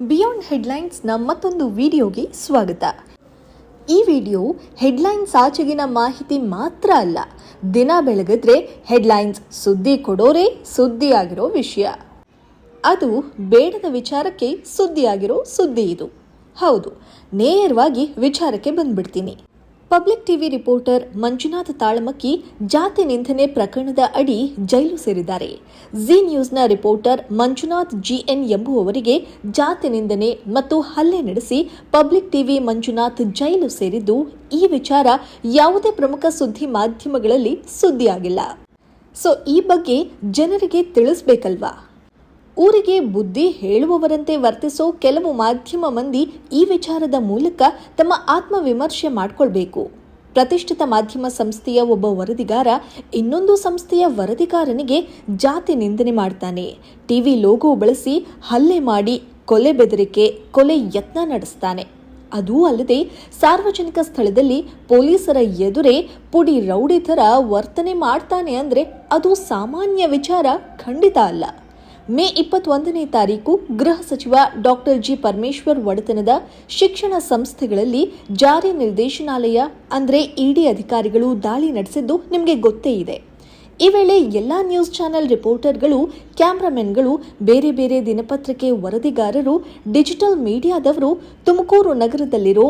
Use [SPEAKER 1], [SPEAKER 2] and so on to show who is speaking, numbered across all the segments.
[SPEAKER 1] Beyond ಹೆಡ್ಲೈನ್ಸ್ನ ಮತ್ತೊಂದು ವಿಡಿಯೋಗೆ ಸ್ವಾಗತ. ಈ ವಿಡಿಯೋ ಹೆಡ್ಲೈನ್ಸ್ ಆಚೆಗಿನ ಮಾಹಿತಿ ಮಾತ್ರ ಅಲ್ಲ, ದಿನ ಬೆಳಗಿದ್ರೆ ಹೆಡ್ಲೈನ್ಸ್ ಸುದ್ದಿ ಕೊಡೋರೇ ಸುದ್ದಿಯಾಗಿರೋ ವಿಷಯ. ಅದು ಬೇಡದ ವಿಚಾರಕ್ಕೆ ಸುದ್ದಿಯಾಗಿರೋ ಸುದ್ದಿ ಇದು. ಹೌದು, ನೇರವಾಗಿ ವಿಚಾರಕ್ಕೆ ಬಂದ್ಬಿಡ್ತೀನಿ. Public TV reporter Manjunath Talamakki ಜಾತಿ ನಿಂದನೆ ಪ್ರಕರಣದ ಅಡಿ ಜೈಲು ಸೇರಿದ್ದಾರೆ. ಜಿ ನ್ಯೂಸ್ನ ರಿಪೋರ್ಟರ್ ಮಂಜುನಾಥ್ ಜಿಎನ್ ಎಂಬುವವರಿಗೆ ಜಾತಿ ನಿಂದನೆ ಮತ್ತು ಹಲ್ಲೆ ನಡೆಸಿ ಪಬ್ಲಿಕ್ ಟಿವಿ ಮಂಜುನಾಥ್ ಜೈಲು ಸೇರಿದ್ದು ಈ ವಿಚಾರ ಯಾವುದೇ ಪ್ರಮುಖ ಸುದ್ದಿ ಮಾಧ್ಯಮಗಳಲ್ಲಿ ಸುದ್ದಿಯಾಗಿಲ್ಲ. ಸೊ ಈ ಬಗ್ಗೆ ಜನರಿಗೆ ತಿಳಿಸ್ಬೇಕಲ್ವಾ? ಊರಿಗೆ ಬುದ್ಧಿ ಹೇಳುವವರಂತೆ ವರ್ತಿಸೋ ಕೆಲವು ಮಾಧ್ಯಮ ಮಂದಿ ಈ ವಿಚಾರದ ಮೂಲಕ ತಮ್ಮ ಆತ್ಮವಿಮರ್ಶೆ ಮಾಡಿಕೊಳ್ಬೇಕು. ಪ್ರತಿಷ್ಠಿತ ಮಾಧ್ಯಮ ಸಂಸ್ಥೆಯ ಒಬ್ಬ ವರದಿಗಾರ ಇನ್ನೊಂದು ಸಂಸ್ಥೆಯ ವರದಿಗಾರನಿಗೆ ಜಾತಿ ನಿಂದನೆ ಮಾಡ್ತಾನೆ. ಟಿವಿ ಲೋಗೋ ಬಳಸಿ ಹಲ್ಲೆ ಮಾಡಿ ಕೊಲೆ ಬೆದರಿಕೆ, ಕೊಲೆ ಯತ್ನ ನಡೆಸ್ತಾನೆ. ಅದೂ ಅಲ್ಲದೆ ಸಾರ್ವಜನಿಕ ಸ್ಥಳದಲ್ಲಿ ಪೊಲೀಸರ ಎದುರೇ ಪುಡಿ ರೌಡಿ ಥರ ವರ್ತನೆ ಮಾಡ್ತಾನೆ ಅಂದರೆ ಅದು ಸಾಮಾನ್ಯ ವಿಚಾರ, ಖಂಡಿತ ಅಲ್ಲ. ಮೇ ಇಪ್ಪತ್ತೊಂದನೇ ತಾರೀಕು ಗೃಹ ಸಚಿವ ಡಾಕ್ಟರ್ ಜಿ ಪರಮೇಶ್ವರ್ ಒಡೆತನದ ಶಿಕ್ಷಣ ಸಂಸ್ಥೆಗಳಲ್ಲಿ ಜಾರಿ ನಿರ್ದೇಶನಾಲಯ, ಅಂದರೆ ಇಡಿ ಅಧಿಕಾರಿಗಳು ದಾಳಿ ನಡೆಸಿದ್ದು ನಿಮಗೆ ಗೊತ್ತೇ ಇದೆ. ಈ ವೇಳೆ ಎಲ್ಲ ನ್ಯೂಸ್ ಚಾನೆಲ್ ರಿಪೋರ್ಟರ್ಗಳು, ಕ್ಯಾಮ್ರಾಮೆನ್ಗಳು, ಬೇರೆ ಬೇರೆ ದಿನಪತ್ರಿಕೆ ವರದಿಗಾರರು, ಡಿಜಿಟಲ್ ಮೀಡಿಯಾದವರು, ತುಮಕೂರು ನಗರದಲ್ಲಿರೋ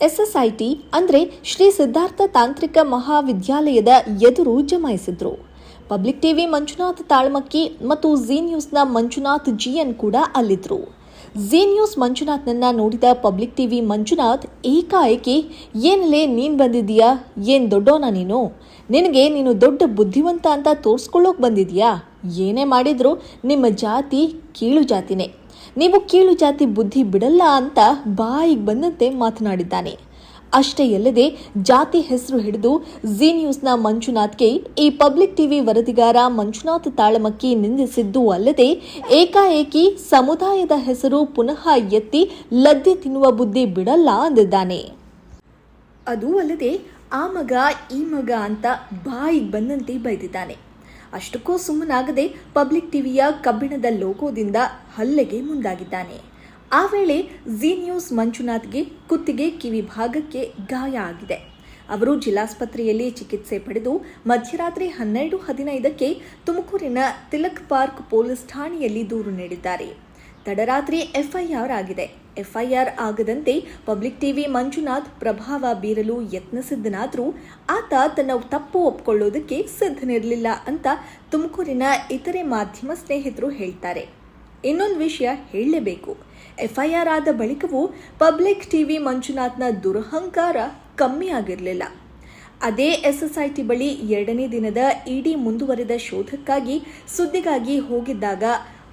[SPEAKER 1] ಎಸ್ಎಸ್ಐಟಿ ಅಂದರೆ ಶ್ರೀ ಸಿದ್ಧಾರ್ಥ ತಾಂತ್ರಿಕ ಮಹಾವಿದ್ಯಾಲಯದ ಎದುರು ಜಮಾಯಿಸಿದ್ರು. ಪಬ್ಲಿಕ್ ಟಿವಿ ಮಂಜುನಾಥ್ ತಾಳ್ಮಕ್ಕಿ ಮತ್ತು ಜಿ ನ್ಯೂಸ್ನ ಮಂಜುನಾಥ್ ಜಿಎನ್ ಕೂಡ ಅಲ್ಲಿದ್ರು. ಜಿ ನ್ಯೂಸ್ ಮಂಜುನಾಥ್ನನ್ನ ನೋಡಿದ ಪಬ್ಲಿಕ್ ಟಿವಿ ಮಂಜುನಾಥ್ ಏಕಾಏಕಿ ಏನಲೇ ನೀನು ಬಂದಿದ್ದೀಯಾ? ಏನು ದೊಡ್ಡೋನ ನೀನು? ನಿನಗೆ ನೀನು ದೊಡ್ಡ ಬುದ್ಧಿವಂತ ಅಂತ ತೋರಿಸ್ಕೊಳ್ಳೋಕೆ ಬಂದಿದೆಯಾ ಏನೇ ಮಾಡಿದರೂ ನಿಮ್ಮ ಜಾತಿ ಕೀಳು ಜಾತಿನೇ. ನೀವು ಕೀಳು ಜಾತಿ ಬುದ್ಧಿ ಬಿಡಲ್ಲ ಅಂತ ಬಾಯಿಗೆ ಬಂದಂತೆ ಮಾತನಾಡಿದ್ದಾನೆ. ಅಷ್ಟೇ ಅಲ್ಲದೆ ಜಾತಿ ಹೆಸರು ಹಿಡಿದು ಜಿ ನ್ಯೂಸ್ನ ಮಂಜುನಾಥ್ಗೆ ಈ ಪಬ್ಲಿಕ್ ಟಿವಿ ವರದಿಗಾರ ಮಂಜುನಾಥ್ ತಾಳಮಕ್ಕಿ ನಿಂದಿಸಿದ್ದು ಅಲ್ಲದೆ ಏಕಾಏಕಿ ಸಮುದಾಯದ ಹೆಸರು ಪುನಃ ಎತ್ತಿ ಲದ್ದೆ ತಿನ್ನುವ ಬುದ್ಧಿ ಬಿಡಲ್ಲ ಅಂದಿದ್ದಾನೆ. ಅದೂ ಅಲ್ಲದೆ ಆ ಮಗ, ಈ ಮಗ ಅಂತ ಬಾಯಿಗೆ ಬಂದಂತೆ ಬೈದಿದ್ದಾನೆ. ಅಷ್ಟಕ್ಕೂ ಸುಮ್ಮನಾಗದೆ ಪಬ್ಲಿಕ್ ಟಿವಿಯ ಕಬ್ಬಿಣದ ಲೋಗೋದಿಂದ ಹಲ್ಲೆಗೆ ಮುಂದಾಗಿದ್ದಾನೆ. ಆ ವೇಳೆ ಜಿ ನ್ಯೂಸ್ ಮಂಜುನಾಥ್ಗೆ ಕುತ್ತಿಗೆ ಕಿವಿ ಭಾಗಕ್ಕೆ ಗಾಯ ಆಗಿದೆ. ಅವರು ಜಿಲ್ಲಾಸ್ಪತ್ರೆಯಲ್ಲಿ ಚಿಕಿತ್ಸೆ ಪಡೆದು ಮಧ್ಯರಾತ್ರಿ ಹನ್ನೆರಡು ಹದಿನೈದಕ್ಕೆ ತುಮಕೂರಿನ ತಿಲಕ್ ಪಾರ್ಕ್ ಪೊಲೀಸ್ ಠಾಣೆಯಲ್ಲಿ ದೂರು ನೀಡಿದ್ದಾರೆ. ತಡರಾತ್ರಿ ಎಫ್ಐಆರ್ ಆಗಿದೆ. ಎಫ್ಐಆರ್ ಆಗದಂತೆ ಪಬ್ಲಿಕ್ ಟಿವಿ ಮಂಜುನಾಥ್ ಪ್ರಭಾವ ಬೀರಲು ಯತ್ನಿಸಿದ್ದನಾದರೂ ಆತ ತನ್ನ ತಪ್ಪು ಒಪ್ಕೊಳ್ಳೋದಕ್ಕೆ ಸಿದ್ಧನಿರಲಿಲ್ಲ ಅಂತ ತುಮಕೂರಿನ ಇತರೆ ಮಾಧ್ಯಮ ಸ್ನೇಹಿತರು ಹೇಳ್ತಾರೆ. ಇನ್ನೊಂದು ವಿಷಯ ಹೇಳಲೇಬೇಕು. ಎಫ್ಐಆರ್ ಆದ ಬಳಿಕವೂ ಪಬ್ಲಿಕ್ ಟಿವಿ ಮಂಜುನಾಥ್ನ ದುರಹಂಕಾರ ಕಮ್ಮಿ ಆಗಿರಲಿಲ್ಲ. ಅದೇ ಎಸ್ಎಸ್ಐಟಿ ಬಳಿ ಎರಡನೇ ದಿನದ ಇಡಿ ಮುಂದುವರೆದ ಶೋಧಕ್ಕಾಗಿ ಸುದ್ದಿಗಾಗಿ ಹೋಗಿದ್ದಾಗ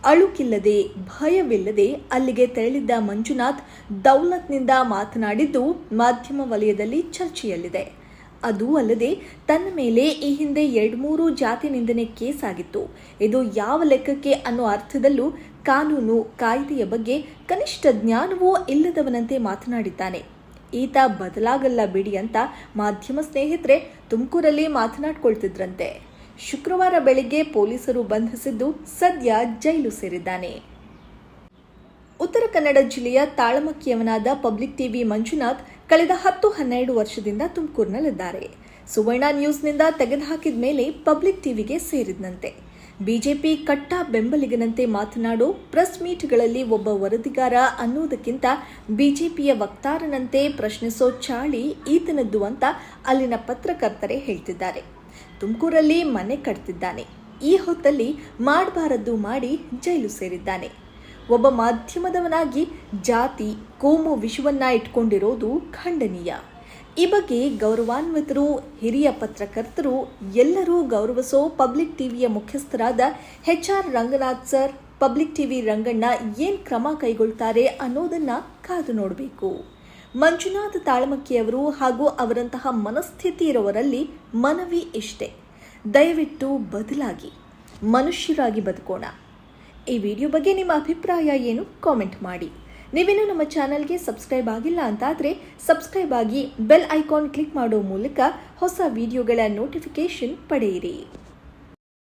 [SPEAKER 1] ಅಳುಕಿಲ್ಲದೆ, ಭಯವಿಲ್ಲದೆ ಅಲ್ಲಿಗೆ ತೆರಳಿದ್ದ ಮಂಜುನಾಥ್ ದೌಲತ್ನಿಂದ ಮಾತನಾಡಿದ್ದು ಮಾಧ್ಯಮ ವಲಯದಲ್ಲಿ ಚರ್ಚೆಯಲ್ಲಿದೆ. ಅದೂ ಅಲ್ಲದೆ ತನ್ನ ಮೇಲೆ ಈ ಹಿಂದೆ ಎರಡ್ಮೂರು ಜಾತಿ ನಿಂದನೆ ಕೇಸ್ ಆಗಿತ್ತು ಇದು ಯಾವ ಲೆಕ್ಕಕ್ಕೆ ಅನ್ನೋ ಅರ್ಥದಲ್ಲೂ ಕಾನೂನು ಕಾಯ್ದೆಯ ಬಗ್ಗೆ ಕನಿಷ್ಠ ಜ್ಞಾನವೂ ಇಲ್ಲದವನಂತೆ ಮಾತನಾಡಿದ್ದಾನೆ. ಈತ ಬದಲಾಗಲ್ಲ ಬಿಡಿ ಅಂತ ಮಾಧ್ಯಮ ಸ್ನೇಹಿತರೆ ತುಮಕೂರಲ್ಲಿ ಮಾತನಾಡ್ಕೊಳ್ತಿದ್ರಂತೆ. ಶುಕ್ರವಾರ ಬೆಳಿಗ್ಗೆ ಪೊಲೀಸರು ಬಂಧಿಸಿದ್ದು ಸದ್ಯ ಜೈಲು ಸೇರಿದ್ದಾನೆ. ಉತ್ತರ ಕನ್ನಡ ಜಿಲ್ಲೆಯ ತಾಳಮಕ್ಕಿಯವನಾದ ಪಬ್ಲಿಕ್ ಟಿವಿ ಮಂಜುನಾಥ್ ಕಳೆದ ಹತ್ತು ಹನ್ನೆರಡು ವರ್ಷದಿಂದ ತುಮಕೂರಿನಲ್ಲಿದ್ದಾರೆ. ಸುವರ್ಣ ನ್ಯೂಸ್ನಿಂದ ತೆಗೆದುಹಾಕಿದ ಮೇಲೆ ಪಬ್ಲಿಕ್ ಟಿವಿಗೆ ಸೇರಿದಂತೆ. ಬಿಜೆಪಿ ಕಟ್ಟ ಬೆಂಬಲಿಗನಂತೆ ಮಾತನಾಡೋ ಪ್ರೆಸ್ ಮೀಟ್ಗಳಲ್ಲಿ ಒಬ್ಬ ವರದಿಗಾರ ಅನ್ನೋದಕ್ಕಿಂತ ಬಿಜೆಪಿಯ ವಕ್ತಾರನಂತೆ ಪ್ರಶ್ನಿಸೋ ಚಾಳಿ ಈತನದ್ದು ಅಂತ ಅಲ್ಲಿನ ಪತ್ರಕರ್ತರೇ ಹೇಳ್ತಿದ್ದಾರೆ. ತುಮಕೂರಲ್ಲಿ ಮನೆ ಕಟ್ತಿದ್ದಾನೆ. ಈ ಹೊತ್ತಲ್ಲಿ ಮಾಡಬಾರದ್ದು ಮಾಡಿ ಜೈಲು ಸೇರಿದ್ದಾನೆ. ಒಬ್ಬ ಮಾಧ್ಯಮದವನಾಗಿ ಜಾತಿ, ಕೋಮು ವಿಷವನ್ನ ಇಟ್ಕೊಂಡಿರೋದು ಖಂಡನೀಯ. ಈ ಬಗ್ಗೆ ಗೌರವಾನ್ವಿತರು, ಹಿರಿಯ ಪತ್ರಕರ್ತರು ಎಲ್ಲರೂ ಗೌರವಿಸೋ ಪಬ್ಲಿಕ್ ಟಿವಿಯ ಮುಖ್ಯಸ್ಥರಾದ H R Ranganath sir, public TV Ranganna ಏನು ಕ್ರಮ ಕೈಗೊಳ್ತಾರೆ ಅನ್ನೋದನ್ನ ಕಾದು ನೋಡಬೇಕು. ಮಂಜುನಾಥ್ ತಾಳ್ಮಕ್ಕಿಯವರು ಹಾಗೂ ಅವರಂತಹ ಮನಸ್ಥಿತಿ ಇರೋವರಲ್ಲಿ ಮನವಿ ಇಷ್ಟೆ. ದಯವಿಟ್ಟು ಬದಲಾಗಿ, ಮನುಷ್ಯರಾಗಿ ಬದುಕೋಣ. ಈ ವಿಡಿಯೋ ಬಗ್ಗೆ ನಿಮ್ಮ ಅಭಿಪ್ರಾಯ ಏನು ಕಾಮೆಂಟ್ ಮಾಡಿ. ನೀವೇನು ನಮ್ಮ ಚಾನಲ್ಗೆ ಸಬ್ಸ್ಕ್ರೈಬ್ ಆಗಿಲ್ಲ ಅಂತಾದರೆ ಸಬ್ಸ್ಕ್ರೈಬ್ ಆಗಿ ಬೆಲ್ ಐಕಾನ್ ಕ್ಲಿಕ್ ಮಾಡೋ ಮೂಲಕ ಹೊಸ ವಿಡಿಯೋಗಳ ನೋಟಿಫಿಕೇಶನ್ ಪಡೆಯಿರಿ.